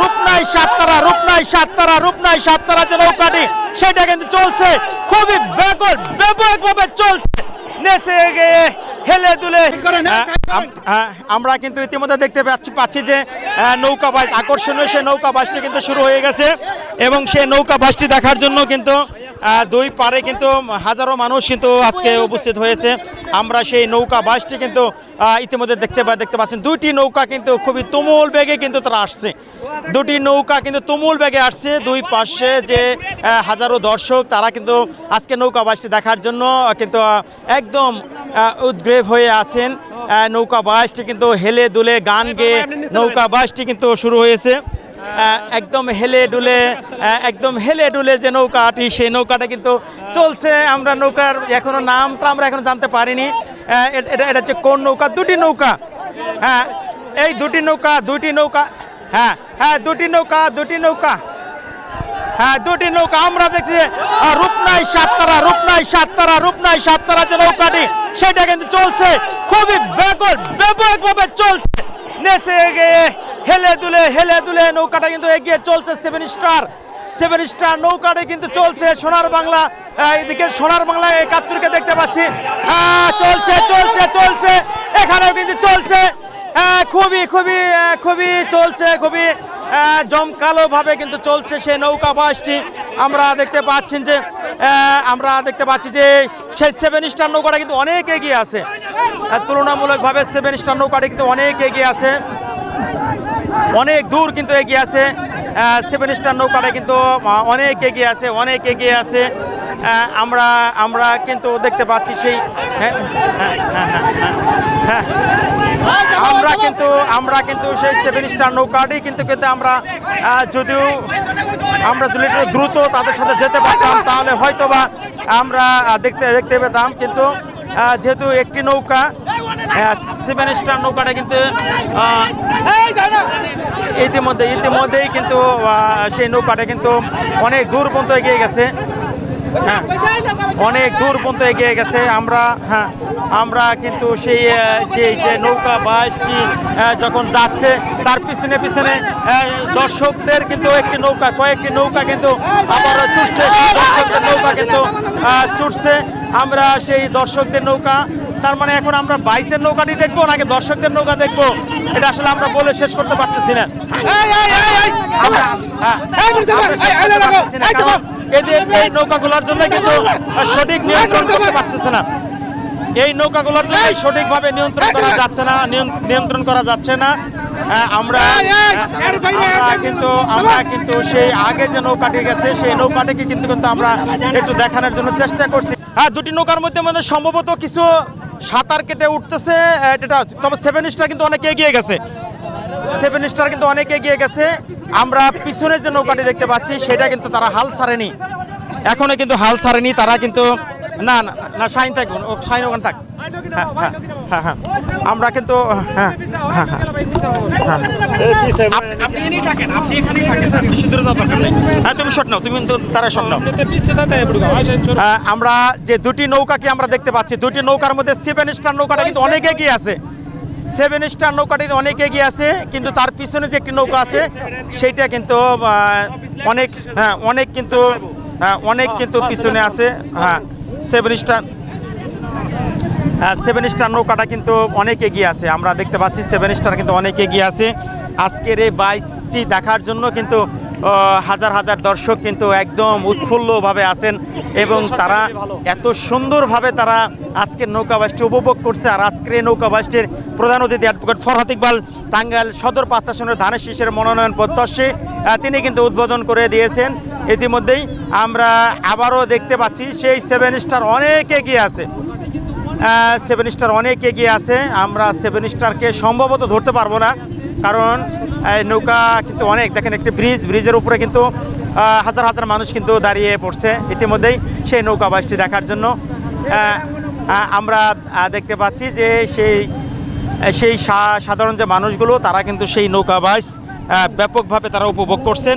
রূপনাই সাততারা রূপনাই সাততারা রূপনাই সাততারা যে নৌকাটি সেটা কিন্তু চলছে। খুবই ব্যাপক ব্যাপকভাবে চলছে। নেচে গিয়ে হেলে দুলে। আম- আহ, আমরা কিন্তু ইতিমধ্যে দেখতে পাচ্ছি পাচ্ছি যে আহ, নৌকা বাইচ আকর্ষণীয় সেই নৌকা বাইচটি কিন্তু শুরু হয়ে গেছে। এবং সেই নৌকা বাইচটি দেখার জন্য কিন্তু দুই পারে কিন্তু হাজারো মানুষ কিন্তু আজকে উপস্থিত হয়েছে। আমরা সেই নৌকা বাইচটি কিন্তু ইতিমধ্যে দেখতে পা- দেখতে পাচ্ছেন। দুইটি নৌকা কিন্তু খুবই তুমুল বেগে কিন্তু তারা আসছে। দুটি নৌকা কিন্তু তুমুল বেগে আসছে। দুই পাশে যে হাজারো দর্শক তারা কিন্তু আজকে নৌকা বাইচটি দেখার জন্য কিন্তু একদম আহ, উদ্গ্রেভ হয়ে আছেন। নৌকা বাইচটি কিন্তু হেলে দুলে গান গেয়ে নৌকা বাইচটি কিন্তু শুরু হয়েছে। একদম হেলে ডুলে একদম হেলে ডুলে যে নৌকাটি, সেই নৌকাটা কিন্তু চলছে। আমরা নৌকার এখনও নামটা আমরা এখনও জানতে পারিনি। এটা এটা হচ্ছে কোন নৌকা? দুটি নৌকা। হ্যাঁ এই দুটি নৌকা দুটি নৌকা হ্যাঁ হ্যাঁ দুটি নৌকা দুটি নৌকা। হ্যাঁ দুটি নৌকা। আমরা দেখছি রূপনাই সাততারা রূপনাই সাততারা রূপনাই সাততারা যে নৌকাটি, সেটা কিন্তু চলছে। খুবই ব্যাপক ব্যাপকভাবে চলছে। নেচে গিয়ে হেলে দুলে হেলে দুলে নৌকাটা কিন্তু এগিয়ে চলছে সেভেন স্টার সেভেন স্টার নৌকাটা কিন্তু চলছে সোনার বাংলা এদিকে সোনার বাংলা একাত্তরকে দেখতে পাচ্ছি। চলছে চলছে চলছে, এখানেও কিন্তু চলছে। খুবই খুবই খুবই চলছে, খুবই জমকালোভাবে কিন্তু চলছে সেই নৌকা বাসটি আমরা দেখতে পাচ্ছেন যে আমরা দেখতে পাচ্ছি যে সেই সেভেন স্টার নৌকাটা কিন্তু অনেক এগিয়ে আছে। তুলনামূলকভাবে সেভেন স্টার নৌকাটা কিন্তু অনেক এগিয়ে আছে। অনেক দূর কিন্তু এগিয়ে আছে সেভেন স্টার নৌকাটা কিন্তু অনেক এগিয়ে আছে, অনেক এগিয়ে আছে। আমরা আমরা কিন্তু দেখতে পাচ্ছি সেই হ্যাঁ হ্যাঁ হ্যাঁ আমরা কিন্তু আমরা কিন্তু সেই সেভেন স্টার নৌকাটি কিন্তু কিন্তু আমরা যদিও আমরা যদি দ্রুত তাদের সাথে যেতে পারতাম, তাহলে হয়তোবা আমরা দেখতে দেখতে পেতাম। কিন্তু যেহেতু একটি নৌকা সেভেন স্টার নৌকাটা কিন্তু ইতিমধ্যে, ইতিমধ্যেই কিন্তু সেই নৌকাটা কিন্তু অনেক দূর পর্যন্ত এগিয়ে গেছে। হ্যাঁ অনেক দূর পর্যন্ত এগিয়ে গেছে। আমরা হ্যাঁ আমরা কিন্তু সেই যে যে নৌকা বাসটি যখন যাচ্ছে, তার পিছনে পিছনে দর্শকদের কিন্তু একটি নৌকা, কয়েকটি নৌকা কিন্তু আবারও ছুটছে। দর্শকদের নৌকা কিন্তু ছুটছে। আমরা সেই দর্শকদের নৌকা তার মানে এখন আমরা বাইশের নৌকাটি দেখব নাকি দর্শকদের নৌকা দেখব? এটা আসলে আমরা বলে শেষ করতে পারতেছি না। আমরা হ্যাঁ, এদের এই নৌকাগুলোর জন্য কিন্তু সঠিক নিয়ন্ত্রণ করতে পারতেছে না। এই নৌকাগুলোর জন্য সঠিকভাবে নিয়ন্ত্রণ করা যাচ্ছে না নিয়ন্ত্রণ করা যাচ্ছে না। আমরা আমরা কিন্তু আমরা কিন্তু সেই আগে যে নৌকাটি গেছে সেই নৌকাটিকে কিন্তু কিন্তু আমরা একটু দেখানোর জন্য চেষ্টা করছি। হ্যাঁ দুটি নৌকার মধ্যে মধ্যে সম্ভবত কিছু সাঁতার কেটে উঠতেছে এটা তবে সেভেন স্টার কিন্তু অনেক এগিয়ে গেছে। সেভেন স্টার কিন্তু অনেক এগিয়ে গেছে। আমরা পিছনের যে নৌকাটি দেখতে পাচ্ছি, সেটা কিন্তু তারা হাল ছাড়েনি। এখনও কিন্তু হাল ছাড়েনি, তারা কিন্তু না না না শাইন ও শাইন ওখানে থাক। হ্যাঁ হ্যাঁ হ্যাঁ হ্যাঁ। আমরা কিন্তু হ্যাঁ হ্যাঁ হ্যাঁ হ্যাঁ। আপনি থাকেন হ্যাঁ, তুমি কিন্তু তারা আমরা যে দুটি নৌকাকে আমরা দেখতে পাচ্ছি দুটি নৌকার মধ্যে সেভেন স্টার নৌকাটা কিন্তু অনেক এগিয়ে আছে। সেভেন স্টার নৌকাটি অনেক এগিয়ে আছে কিন্তু তার পিছনে যে একটি নৌকা আছে সেইটা কিন্তু অনেক হ্যাঁ অনেক কিন্তু হ্যাঁ অনেক কিন্তু পিছনে আছে হ্যাঁ। সেভেন স্টার সেভেন স্টার নৌকাটা কিন্তু অনেক এগিয়ে আছে। আমরা দেখতে পাচ্ছি সেভেন স্টার কিন্তু অনেক এগিয়ে আছে। আজকের এই বাইশটি দেখার জন্য কিন্তু হাজার হাজার দর্শক কিন্তু একদম উৎফুল্লভাবে আছেন এবং তারা এত সুন্দরভাবে তারা আজকের নৌকাবাসটি উপভোগ করছে। আর আজকের এই নৌকাবাসটির প্রধান অতিথি অ্যাডভোকেট ফরহাদ ইকবাল টাঙ্গাইল সদর পাঁচ আসনের ধানের শীষের মনোনয়ন প্রত্যাশী তিনি কিন্তু উদ্বোধন করে দিয়েছেন। ইতিমধ্যেই আমরা আবারও দেখতে পাচ্ছি সেই সেভেন স্টার অনেক এগিয়ে আছে। সেভেন স্টার অনেক এগিয়ে আছে। আমরা সেভেন স্টারকে সম্ভবত ধরতে পারব না। কারণ নৌকা কিন্তু অনেক। দেখেন একটি ব্রিজ, ব্রিজের উপরে কিন্তু হাজার হাজার মানুষ কিন্তু দাঁড়িয়ে পড়ছে ইতিমধ্যেই সেই নৌকা বাসটি দেখার জন্য। আমরা দেখতে পাচ্ছি যে সেই সেই সাধারণ যে মানুষগুলো, তারা কিন্তু সেই নৌকা বাস ব্যাপকভাবে তারা উপভোগ করছেন।